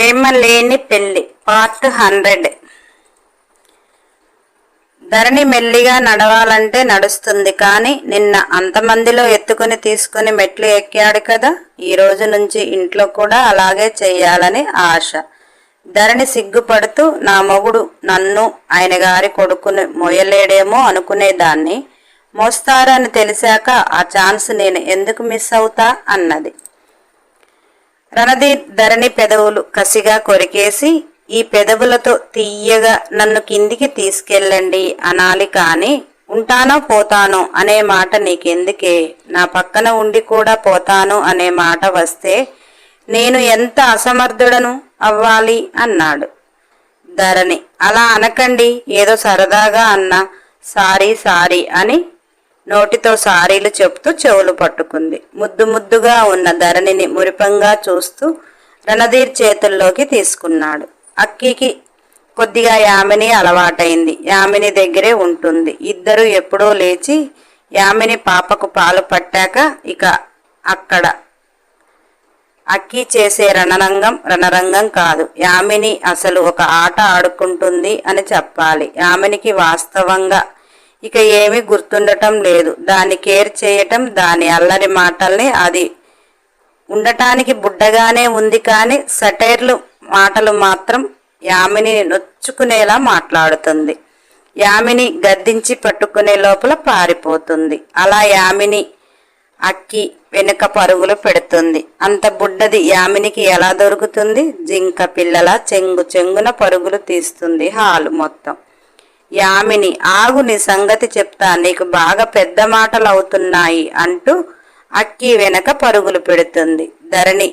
ప్రేమ లేని పెళ్ళి part hundred. ధరణి మెల్లిగా నడవాలంటే నడుస్తుంది కానీ నిన్న అంతమందిలో ఎత్తుకుని తీసుకుని మెట్లు ఎక్కాడు కదా ఈ రోజు నుంచి ఇంట్లో కూడా అలాగే చేయాలని ఆశ. ధరణి సిగ్గుపడుతూ నా మొగుడు నన్ను ఆయన గారి కొడుకుని మోయలేడేమో అనుకునేదాన్ని. మోస్తారని తెలిసాక ఆ ఛాన్స్ నేను ఎందుకు మిస్ అవుతా? అన్నది. రణదీప్ ధరణి పెదవులు కసిగా కొరికేసి ఈ పెదవులతో తీయగా నన్ను కిందికి తీసుకెళ్ళండి అనాలి కాని ఉంటానో పోతానో అనే మాట నీకెందుకే? నా పక్కన ఉండి కూడా పోతాను అనే మాట వస్తే నేను ఎంత అసమర్థుడను అవ్వాలి అన్నాడు. ధరణి అలా అనకండి ఏదో సరదాగా అన్నా సారీ సారీ అని నోటితో సారీలు చెప్తూ చెవులు పట్టుకుంది. ముద్దు ముద్దుగా ఉన్న ధరణిని మురిపంగా చూస్తూ రణధీర్ చేతుల్లోకి తీసుకున్నాడు. అక్కికి కొద్దిగా యామిని అలవాటైంది. యామిని దగ్గరే ఉంటుంది. ఇద్దరు ఎప్పుడో లేచి యామిని పాపకు పాలు పట్టాక ఇక అక్కడ అక్కి చేసే రణరంగం రణరంగం కాదు. యామిని అసలు ఒక ఆట ఆడుకుంటుంది అని చెప్పాలి. యామినికి వాస్తవంగా ఇక ఏమీ గుర్తుండటం లేదు. దాన్ని కేర్ చేయటం దాని అల్లరి మాటల్ని అది ఉండటానికి బుడ్డగానే ఉంది కానీ సటైర్లు మాటలు మాత్రం యామిని నొచ్చుకునేలా మాట్లాడుతుంది. యామిని గద్దించి పట్టుకునే లోపల పారిపోతుంది. అలా యామిని అక్కి వెనుక పరుగులు పెడుతుంది. అంత బుడ్డది యామినికి ఎలా దొరుకుతుంది? జింక పిల్లల చెంగు చెంగున పరుగులు తీస్తుంది హాలు మొత్తం. యామిని ఆగు నీ సంగతి చెప్తా నీకు బాగా పెద్ద మాటలు అవుతున్నాయి అంటూ అక్కి వెనక పరుగులు పెడుతుంది. ధరణి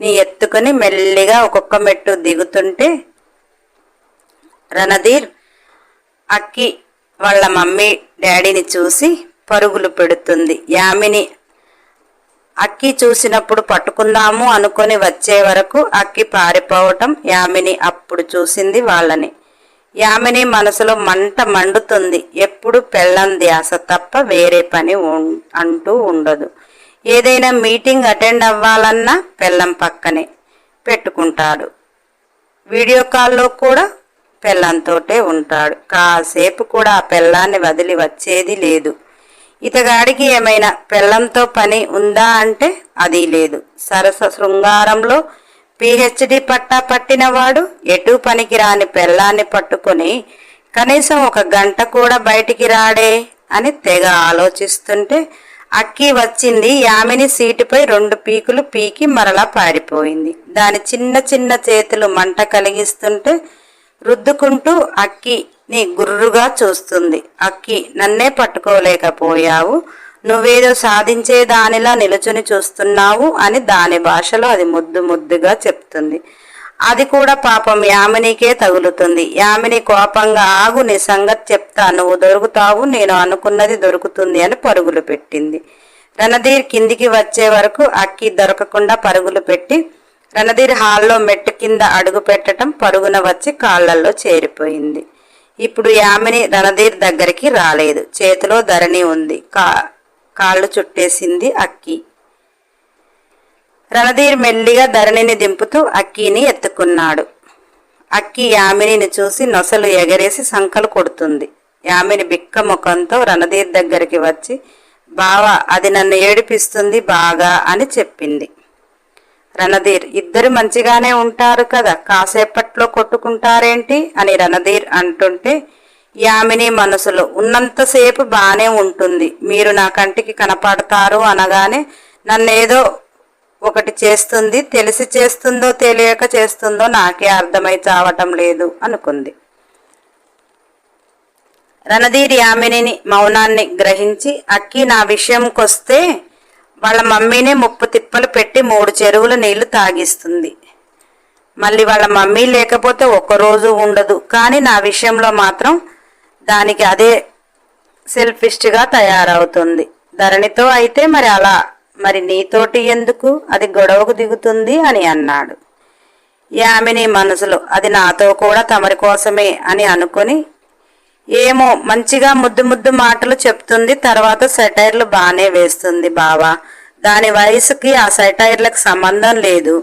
నీ ఎత్తుకుని మెల్లిగా ఒక్కొక్క మెట్టు దిగుతుంటే రణధీర్ అక్కి వాళ్ళ మమ్మీ డాడీని చూసి పరుగులు పెడుతుంది. యామిని అక్కి చూసినప్పుడు పట్టుకుందాము అనుకొని వచ్చే వరకు అక్కి పారిపోవటం యామిని అప్పుడు చూసింది వాళ్ళని. యామిని మనసులో మంట మండుతుంది. ఎప్పుడు పెళ్ళం ధ్యాస తప్ప వేరే పని అంటూ ఉండదు. ఏదైనా మీటింగ్ అటెండ్ అవ్వాలన్నా పెళ్ళం పక్కనే పెట్టుకుంటాడు. వీడియో కాల్లో కూడా పెళ్ళంతోటే ఉంటాడు. కాసేపు కూడా ఆ పెళ్ళాన్ని వదిలి వచ్చేది లేదు. ఇతగాడికి ఏమైనా పెళ్ళంతో పని ఉందా అంటే అది లేదు. సరస శృంగారంలో పిహెచ్డి పట్టా పట్టినవాడు ఎటు పనికిరాని పెళ్ళాన్ని పట్టుకొని కనీసం ఒక గంట కూడా బయటికి రాడే అని తెగ ఆలోచిస్తుంటే అక్కి వచ్చింది యామిని సీటుపై రెండు పీకులు పీకి మరలా పారిపోయింది. దాని చిన్న చిన్న చేతులు మంట కలిగిస్తుంటే రుద్దుకుంటూ అక్కి నీ గుర్రుగా చూస్తుంది. అక్కి నన్నే పట్టుకోలేకపోయావు. నువ్వేదో సాధించే దానిలా నిలుచుని చూస్తున్నావు అని దాని భాషలో అది ముద్దు ముద్దుగా చెప్తుంది. అది కూడా పాపం యామినికే తగులుతుంది. యామిని కోపంగా ఆగు నీ సంగతి చెప్తా. నువ్వు దొరుకుతావు నేను అనుకున్నది దొరుకుతుంది అని పరుగులు పెట్టింది. రణధీర్ కిందికి వచ్చే వరకు అక్కి దొరకకుండా పరుగులు పెట్టి రణధీర్ హాల్లో మెట్టు కింద అడుగు పెట్టడం పరుగున వచ్చి కాళ్ళల్లో చేరిపోయింది. ఇప్పుడు యామిని రణధీర్ దగ్గరికి రాలేదు. చేతిలో ధరణి ఉంది. కా కాళ్ళు చుట్టేసింది అక్కి. రణధీర్ మెల్లిగా ధరణిని దింపుతూ అక్కిని ఎత్తుకున్నాడు. అక్కి యామినిని చూసి నొసలు ఎగరేసి సంకలు కొడుతుంది. యామిని బిక్క ముఖంతో రణధీర్ దగ్గరికి వచ్చి బావా అది నన్ను ఏడిపిస్తుంది బాగా అని చెప్పింది. రణధీర్ ఇద్దరు మంచిగానే ఉంటారు కదా కాసేపట్లో కొట్టుకుంటారేంటి? అని రణధీర్ అంటుంటే యామిని మనసులో. ఉన్నంతసేపు బాగానే ఉంటుంది. మీరు నా కంటికి కనపడతారు అనగానే నన్నేదో ఒకటి చేస్తుంది తెలిసి చేస్తుందో తెలియక చేస్తుందో నాకే అర్థమై చావటం లేదు అనుకుంది. రణధీర్ యామినిని మౌనాన్ని గ్రహించి అక్కి నా విషయంకొస్తే వాళ్ళ మమ్మీనే ముప్పు తిప్పలు పెట్టి మూడు చెరువుల నీళ్ళు తాగిస్తుంది. మళ్ళీ వాళ్ళ మమ్మీ లేకపోతే ఒక్కరోజు ఉండదు. కానీ నా విషయంలో మాత్రం దానికి అదే సెల్ఫిష్గా తయారవుతుంది. ధరణితో అయితే మరి అలా మరి నీతోటి ఎందుకు? అది గొడవకు దిగుతుంది అని అన్నాడు. యామిని మనసులో అది నాతో కూడా తమరి కోసమే అని అనుకొని ఏమో మంచిగా ముద్దు ముద్దు మాటలు చెప్తుంది తర్వాత సెటైర్లు బాగానే వేస్తుంది బావా. దాని వయసుకి ఆ సెటైర్లకు సంబంధం లేదు.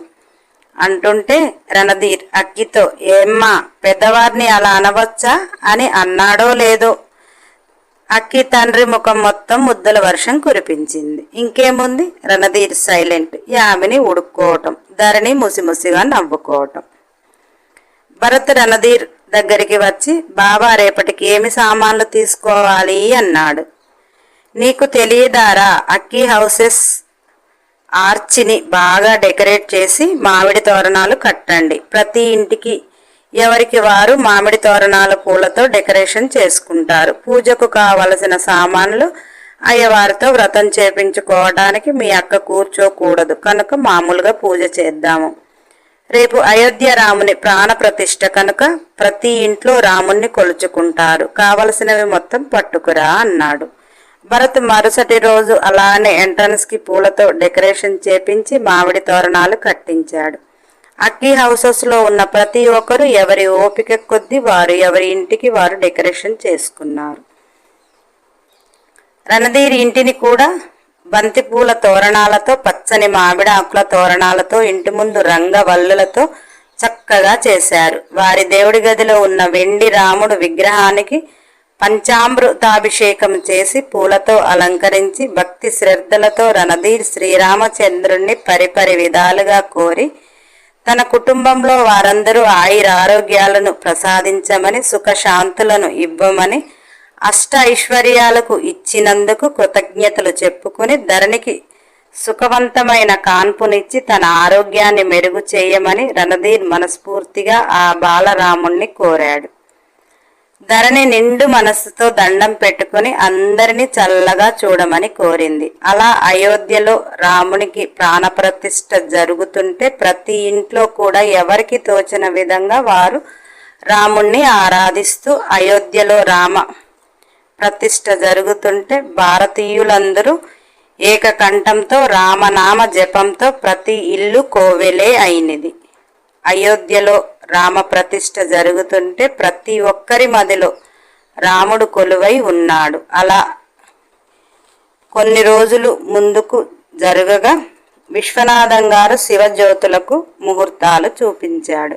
అంటుంటే రణధీర్ అక్కితో ఏమ్మా పెద్దవారిని అలా అనవచ్చా? అని అన్నాడో లేదో. అక్కి తండ్రి ముఖం మొత్తం ముద్దల వర్షం కురిపించింది. ఇంకేముంది? రణధీర్ సైలెంట్. యామిని ఉడుక్కోవటం ధరణి ముసిముసిగా నవ్వుకోవటం. భరత్ రణధీర్ దగ్గరికి వచ్చి బాబా రేపటికి ఏమి సామాన్లు తీసుకోవాలి? అన్నాడు. నీకు తెలియదారా అక్కి హౌసెస్ ఆర్చిని బాగా డెకరేట్ చేసి మామిడి తోరణాలు కట్టండి. ప్రతి ఇంటికి ఎవరికి వారు మామిడి తోరణాల పూలతో డెకరేషన్ చేసుకుంటారు. పూజకు కావలసిన సామాన్లు అయ్యవారితో వ్రతం చేపించుకోవడానికి మీ అక్క కూర్చోకూడదు. కనుక మామూలుగా పూజ చేద్దాము. రేపు అయోధ్య రాముని ప్రాణ ప్రతిష్ట కనుక ప్రతి ఇంట్లో రాముణ్ణి కొలుచుకుంటారు. కావలసినవి మొత్తం పట్టుకురా అన్నాడు. భరత్ మరుసటి రోజు అలానే ఎంట్రన్స్కి పూలతో డెకరేషన్ చేపించి మామిడి తోరణాలు కట్టించాడు. అక్కీ హౌసెస్లో ఉన్న ప్రతి ఒక్కరు ఎవరి ఓపిక కొద్దీ వారు ఎవరి ఇంటికి వారు డెకరేషన్ చేసుకున్నారు. రణధీర్ ఇంటిని కూడా బంతిపూల తోరణాలతో పచ్చని మామిడి ఆకుల తోరణాలతో ఇంటి ముందు రంగవల్లులతో చక్కగా చేశారు. వారి దేవుడి గదిలో ఉన్న వెండి రాముడు విగ్రహానికి పంచామృతాభిషేకం చేసి పూలతో అలంకరించి భక్తి శ్రద్ధలతో రణధీర్ శ్రీరామచంద్రుణ్ణి పరిపరి విధాలుగా కోరి తన కుటుంబంలో వారందరూ ఆయుర ఆరోగ్యాలను ప్రసాదించమని సుఖశాంతులను ఇవ్వమని అష్ట ఐశ్వర్యాలకు ఇచ్చినందుకు కృతజ్ఞతలు చెప్పుకుని ధరణికి సుఖవంతమైన కాన్పునిచ్చి తన ఆరోగ్యాన్ని మెరుగు చేయమని రణధీర్ మనస్ఫూర్తిగా ఆ బాలరాముణ్ణి కోరాడు. ధరణి నిండు మనస్సుతో దండం పెట్టుకుని అందరినీ చల్లగా చూడమని కోరింది. అలా అయోధ్యలో రామునికి ప్రాణప్రతిష్ఠ జరుగుతుంటే ప్రతి ఇంట్లో కూడా ఎవరికి తోచిన విధంగా వారు రాముణ్ణి ఆరాధిస్తూ అయోధ్యలో రామ ప్రతిష్ఠ జరుగుతుంటే భారతీయులందరూ ఏకకంఠంతో రామనామ జపంతో ప్రతి ఇల్లు కోవెలే అయినది. అయోధ్యలో రామ ప్రతిష్ట జరుగుతుంటే ప్రతి ఒక్కరి మదిలో రాముడు కొలువై ఉన్నాడు. అలా కొన్ని రోజులు ముందుకు జరగగా విశ్వనాథం గారు శివజ్యోతులకు ముహూర్తాలు చూపించాడు.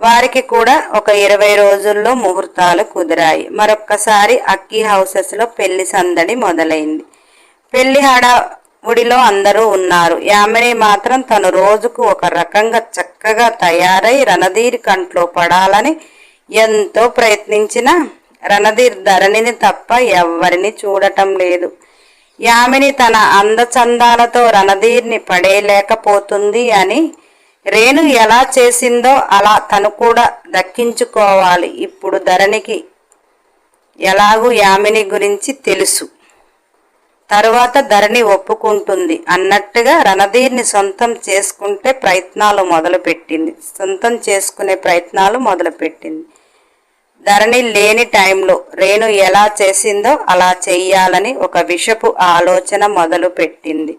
వారికి కూడా ఒక ఇరవై రోజుల్లో ముహూర్తాలు కుదిరాయి. మరొక్కసారి అక్కి హౌసెస్లో పెళ్ళి సందడి మొదలైంది. పెళ్ళి గుడిలో అందరూ ఉన్నారు. యామిని మాత్రం తను రోజుకు ఒక రకంగా చక్కగా తయారై రణధీర్ కంట్లో పడాలని ఎంతో ప్రయత్నించినా రణధీర్ ధరణిని తప్ప ఎవ్వరిని చూడటం లేదు. యామిని తన అందచందాలతో రణధీర్ని పడేయలేకపోతుంది అని రేణు ఎలా చేసిందో అలా తను కూడా దక్కించుకోవాలి. ఇప్పుడు ధరణికి ఎలాగూ యామిని గురించి తెలుసు. తరువాత ధరణి ఒప్పుకుంటుంది. అన్నట్టుగా రణధీర్ని సొంతం చేసుకుంటే ప్రయత్నాలు మొదలుపెట్టింది. సొంతం చేసుకునే ప్రయత్నాలు మొదలుపెట్టింది. ధరణి లేని టైంలో రేణు ఎలా చేసిందో అలా చెయ్యాలని ఒక విషపు ఆలోచన మొదలు పెట్టింది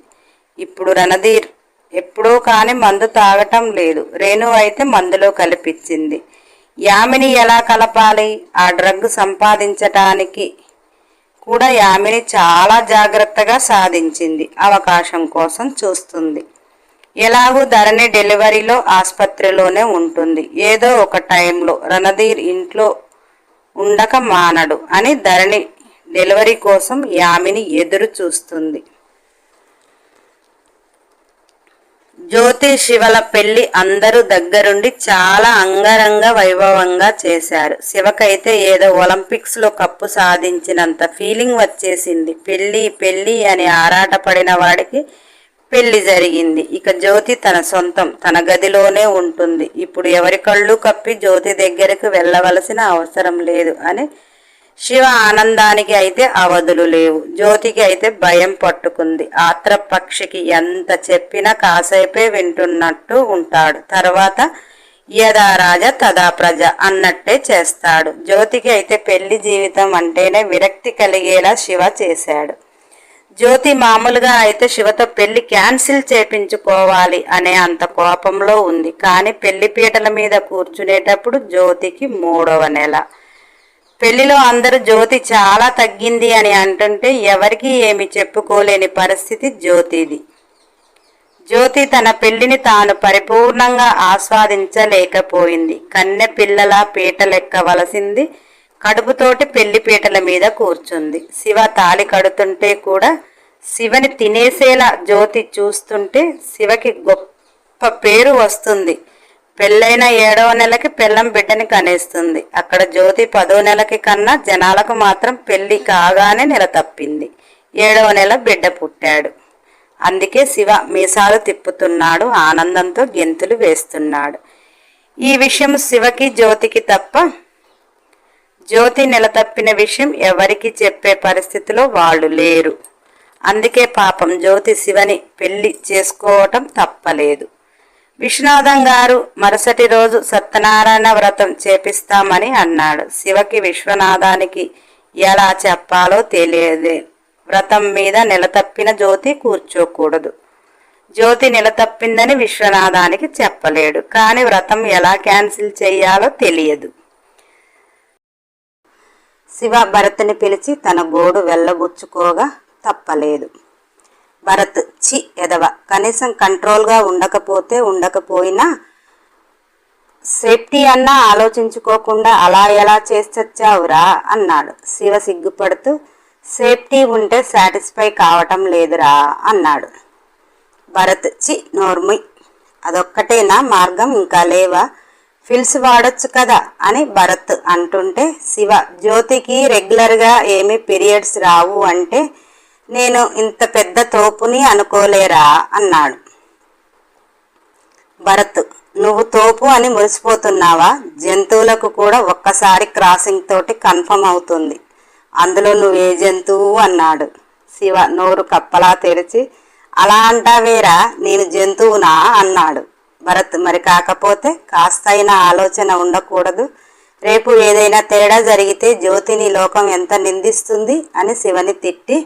ఇప్పుడు రణధీర్ ఎప్పుడూ కానీ మందు తాగటం లేదు. రేణు అయితే మందులో కలిపించింది యామిని ఎలా కలపాలి? ఆ డ్రగ్ సంపాదించటానికి కూడా యామిని చాలా జాగ్రత్తగా సాధించింది అవకాశం కోసం చూస్తుంది. ఎలాగూ ధరణి డెలివరీలో ఆసుపత్రిలోనే ఉంటుంది. ఏదో ఒక టైంలో రణధీర్ ఇంట్లో ఉండక మానడు అని ధరణి డెలివరీ కోసం యామిని ఎదురు చూస్తుంది. జ్యోతి శివల పెళ్ళి అందరూ దగ్గరుండి చాలా అంగరంగ వైభవంగా చేశారు. శివకైతే ఏదో ఒలింపిక్స్లో కప్పు సాధించినంత ఫీలింగ్ వచ్చేసింది. పెళ్ళి పెళ్ళి అని ఆరాటపడిన వాడికి పెళ్ళి జరిగింది. ఇక జ్యోతి తన సొంతం తన గదిలోనే ఉంటుంది. ఇప్పుడు ఎవరి కళ్ళు కప్పి జ్యోతి దగ్గరకు వెళ్ళవలసిన అవసరం లేదు అని శివ ఆనందానికి అయితే అవధులు లేవు. జ్యోతికి అయితే భయం పట్టుకుంది. ఆత్రపక్షికి ఎంత చెప్పినా కాసేపే వింటున్నట్టు ఉంటాడు. తర్వాత యదా రాజ తదా ప్రజ అన్నట్టే చేస్తాడు. జ్యోతికి అయితే పెళ్ళి జీవితం అంటేనే విరక్తి కలిగేలా శివ చేశాడు. జ్యోతి మామూలుగా అయితే శివతో పెళ్ళి క్యాన్సిల్ చేపించుకోవాలి అనే అంత కోపంలో ఉంది. కానీ పెళ్ళి పీటల మీద కూర్చునేటప్పుడు జ్యోతికి మూడవ నెల. పెళ్ళిలో అందరూ జ్యోతి చాలా తగ్గింది అని అంటుంటే ఎవరికి ఏమి చెప్పుకోలేని పరిస్థితి జ్యోతిది. జ్యోతి తన పెళ్ళిని తాను పరిపూర్ణంగా ఆస్వాదించలేకపోయింది. కన్నె పిల్లల పీటలెక్కవలసింది కడుపుతోటి పెళ్ళి పీటల మీద కూర్చుంది. శివ తాలి కడుతుంటే కూడా శివని తినేసేలా జ్యోతి చూస్తుంటే శివకి గొప్ప పేరు వస్తుంది. పెళ్ళైన ఏడవ నెలకి పెళ్ళం బిడ్డని కనేస్తుంది. అక్కడ జ్యోతి పదో నెలకి కన్నా జనాలకు మాత్రం పెళ్ళి కాగానే నెల తప్పింది. ఏడవ నెల బిడ్డ పుట్టాడు. అందుకే శివ మీసాలు తిప్పుతున్నాడు ఆనందంతో గెంతులు వేస్తున్నాడు. ఈ విషయం శివకి జ్యోతికి తప్ప జ్యోతి నెల తప్పిన విషయం ఎవరికి చెప్పే పరిస్థితిలో వాళ్ళు లేరు. అందుకే పాపం జ్యోతి శివని పెళ్ళి చేసుకోవటం తప్పలేదు. విశ్వనాథం గారు మరుసటి రోజు సత్యనారాయణ వ్రతం చేపిస్తామని అన్నాడు. శివకి విశ్వనాథానికి ఎలా చెప్పాలో తెలియదే వ్రతం మీద నిలతప్పిన జ్యోతి కూర్చోకూడదు. జ్యోతి నిలతప్పిందని విశ్వనాథానికి చెప్పలేడు. కానీ వ్రతం ఎలా క్యాన్సిల్ చేయాలో తెలియదు. శివ భరత్ని పిలిచి తన గోడు వెళ్ళబుచ్చుకోగా తప్పలేదు. భరత్ పిచ్చి ఎదవ. కనీసం కంట్రోల్గా ఉండకపోతే ఉండకపోయినా సేఫ్టీ అన్నా ఆలోచించుకోకుండా అలా ఎలా చేసొచ్చావురా అన్నాడు. శివ సిగ్గుపడుతూ సేఫ్టీ ఉంటే సాటిస్ఫై కావటం లేదురా అన్నాడు. భరత్ చి నోర్మి అదొక్కటేనా మార్గం? ఇంకా లేవా? ఫిల్స్ వాడొచ్చు కదా అని భరత్ అంటుంటే శివ జ్యోతికి రెగ్యులర్గా ఏమీ పీరియడ్స్ రావు అంటే నేను ఇంత పెద్ద తోపుని అనుకోలేరా? అన్నాడు. భరత్ నువ్వు తోపు అని మురిసిపోతున్నావా? జంతువులకు కూడా ఒక్కసారి క్రాసింగ్ తోటి కన్ఫర్మ్ అవుతుంది. అందులో నువ్వు ఏ జంతువు? అన్నాడు. శివ నోరు కప్పలా తెరిచి అలా అంటావేరా? నేను జంతువునా? అన్నాడు. భరత్ మరి కాకపోతే కాస్తైనా ఆలోచన ఉండకూడదు. రేపు ఏదైనా తేడా జరిగితే జ్యోతిని లోకం ఎంత నిందిస్తుంది? అని శివని తిట్టి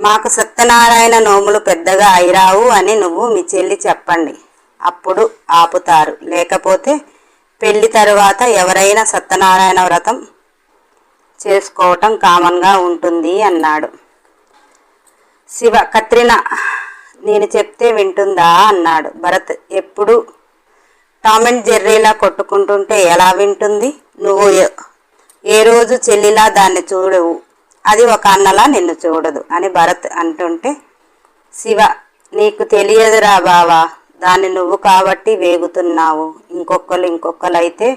మాకు సత్యనారాయణ నోములు పెద్దగా అయిరావు అని నువ్వు మీ చెల్లి చెప్పండి. అప్పుడు ఆపుతారు. లేకపోతే పెళ్ళి తరువాత ఎవరైనా సత్యనారాయణ వ్రతం చేసుకోవటం కామన్గా ఉంటుంది అన్నాడు. శివ కత్రిన నేను చెప్తే వింటుందా? అన్నాడు. భరత్ ఎప్పుడు? టామ్ అండ్ జెర్రీలా కొట్టుకుంటుంటే ఎలా వింటుంది? నువ్వు ఏ- ఏ రోజు చెల్లిలా దాన్ని చూడవు. అది ఒక అన్నలా నిన్ను చూడదు అని భరత్ అంటుంటే శివ నీకు తెలియదురా బావా దాన్ని నువ్వు కాబట్టి వేగుతున్నావు. ఇంకొకరు ఇంకొకరైతే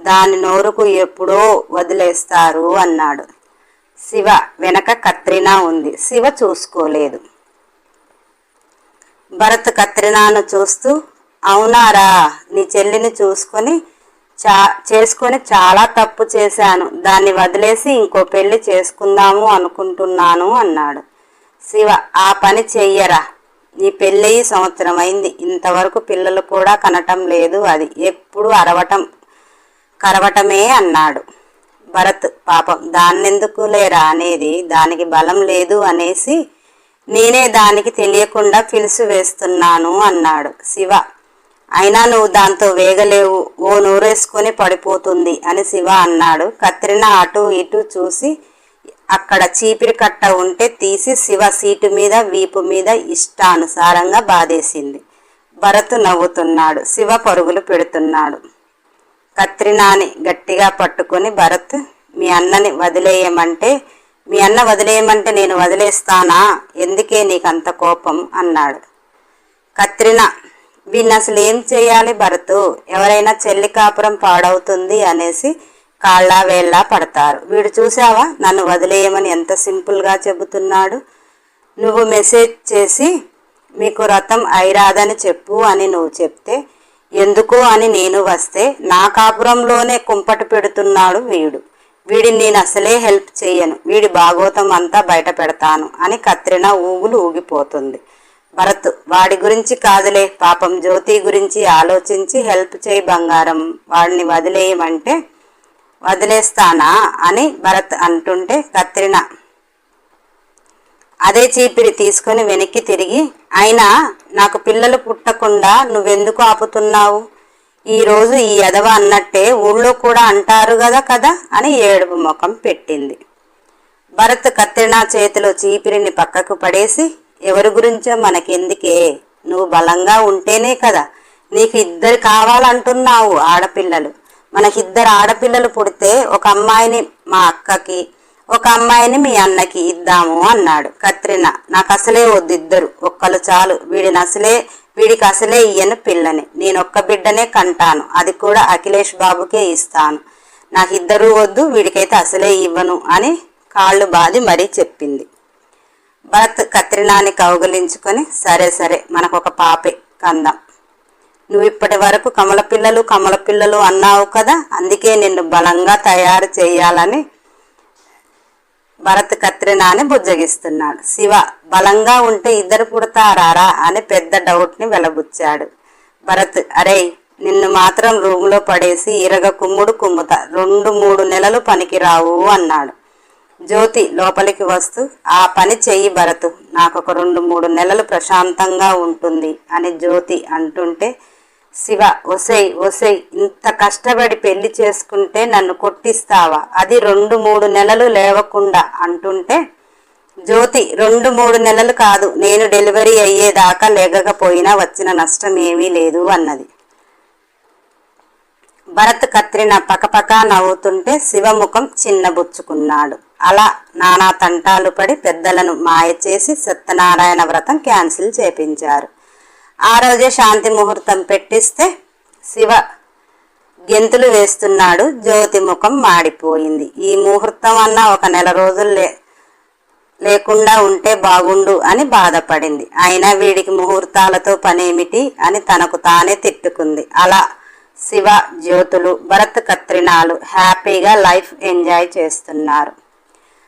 దాని నోరుకు ఎప్పుడో వదిలేస్తారు అన్నాడు. శివ వెనక కత్రినా ఉంది. శివ చూసుకోలేదు. భరత్ కత్రినాను చూస్తూ అవునారా నీ చెల్లిని చూసుకొని చా చేసుకొని చాలా తప్పు చేశాను. దాన్ని వదిలేసి ఇంకో పెళ్ళి చేసుకుందాము అనుకుంటున్నాను అన్నాడు. శివ ఆ పని చెయ్యరా? నీ పెళ్ళయి సంవత్సరం అయింది ఇంతవరకు పిల్లలు కూడా కనటం లేదు అది. ఎప్పుడు అరవటం కరవటమే అన్నాడు. భరత్ పాపం దాన్నెందుకు లేరా అనేది దానికి బలం లేదు అనేసి నేనే దానికి తెలియకుండా పిలుసు వేస్తున్నాను అన్నాడు శివ. అయినా నువ్వు దాంతో వేగలేవు. ఓ నూరేసుకొని పడిపోతుంది అని శివ అన్నాడు. కత్రినా అటు ఇటు చూసి అక్కడ చీపిరి కట్ట ఉంటే తీసి శివ సీటు మీద వీపు మీద ఇష్టానుసారంగా బాధేసింది. భరత్ నవ్వుతున్నాడు. శివ పరుగులు పెడుతున్నాడు. కత్రినాని గట్టిగా పట్టుకొని భరత్ మీ అన్నని వదిలేయమంటే మీ అన్న వదిలేయమంటే నేను వదిలేస్తానా? ఎందుకే నీకు అంత కోపం? అన్నాడు. కత్రినా వీళ్ళు అసలు ఏం చేయాలి భరతు? ఎవరైనా చెల్లి కాపురం పాడవుతుంది అనేసి కాళ్ళ వేళ్ళ పడతారు. వీడు చూసావా నన్ను వదిలేయమని ఎంత సింపుల్గా చెబుతున్నాడు. నువ్వు మెసేజ్ చేసి మీకు రథం అయిరాదని చెప్పు అని నువ్వు చెప్తే ఎందుకు అని నేను వస్తే నా కాపురంలోనే కుంపటి పెడుతున్నాడు వీడు. వీడిని నేను అసలే హెల్ప్ చేయను వీడి భాగోతం అంతా బయట పెడతాను అని కత్రిన ఊగులు ఊగిపోతుంది. భరత్ వాడి గురించి కాదులే పాపం జ్యోతి గురించి ఆలోచించి హెల్ప్ చేయి బంగారం వాడిని వదిలేయమంటే వదిలేస్తానా అని భరత్ అంటుంటే కత్రిన అదే చీపిరి తీసుకొని వెనక్కి తిరిగి అయినా నాకు పిల్లలు పుట్టకుండా నువ్వెందుకు ఆపుతున్నావు? ఈరోజు ఈ ఎదవ అన్నట్టే ఊళ్ళో కూడా అంటారు కదా కదా అని ఏడుపు ముఖం పెట్టింది. భరత్ కత్రినా చేతిలో చీపిరిని పక్కకు పడేసి ఎవరి గురించో మనకెందుకే? నువ్వు బలంగా ఉంటేనే కదా. నీకు ఇద్దరు కావాలంటున్నావు ఆడపిల్లలు. మనకిద్దరు ఆడపిల్లలు పుడితే ఒక అమ్మాయిని మా అక్కకి ఒక అమ్మాయిని మీ అన్నకి ఇద్దాము అన్నాడు కత్రినా. నాకు అసలే వద్దు ఇద్దరు ఒక్కలు చాలు. వీడిని అసలే వీడికి అసలే ఇయ్యను పిల్లని. నేను ఒక్క బిడ్డనే కంటాను. అది కూడా అఖిలేష్ బాబుకే ఇస్తాను. నాకు ఇద్దరు వద్దు వీడికైతే అసలే ఇవ్వను అని కాళ్ళు బాది మరీ చెప్పింది. భరత్ కత్రినాని కౌగలించుకొని సరే సరే మనకు ఒక పాపే కందాం. నువ్వు ఇప్పటి వరకు కమల పిల్లలు కమల పిల్లలు అన్నావు కదా అందుకే నిన్ను బలంగా తయారు చేయాలని భరత్ కత్రినాని బుజ్జగిస్తున్నాడు. శివ బలంగా ఉంటే ఇద్దరు పుడతారారా అని పెద్ద డౌట్ని వెలబుచ్చాడు. భరత్ అరే నిన్ను మాత్రం రూములో పడేసి ఇరగ కుమ్ముడు కుమ్ముతా రెండు మూడు నెలలు పనికిరావు అన్నాడు. జ్యోతి లోపలికి వస్తూ ఆ పని చెయ్యి భరతు నాకు ఒక రెండు మూడు నెలలు ప్రశాంతంగా ఉంటుంది అని జ్యోతి అంటుంటే శివ ఒసై ఒసై ఇంత కష్టపడి పెళ్ళి చేసుకుంటే నన్ను కొట్టిస్తావా? అది రెండు మూడు నెలలు లేవకుండా అంటుంటే జ్యోతి రెండు మూడు నెలలు కాదు నేను డెలివరీ అయ్యేదాకా లేగకపోయినా వచ్చిన నష్టం ఏమీ లేదు అన్నది. భరత్ కత్రిన పకపక నవ్వుతుంటే శివముఖం చిన్నబుచ్చుకున్నాడు. అలా నానా తంటాలు పడి పెద్దలను మాయ చేసి సత్యనారాయణ వ్రతం క్యాన్సిల్ చేపించారు. ఆ రోజే శాంతి ముహూర్తం పెట్టిస్తే శివ గెంతులు వేస్తున్నాడు జ్యోతి ముఖం మాడిపోయింది. ఈ ముహూర్తం అన్న ఒక నెల రోజులు లే లేకుండా ఉంటే బాగుండు అని బాధపడింది. అయినా వీడికి ముహూర్తాలతో పనేమిటి అని తనకు తానే తిట్టుకుంది. అలా శివ జ్యోతులు భరత్ కత్రినాలు హ్యాపీగా లైఫ్ ఎంజాయ్ చేస్తున్నారు.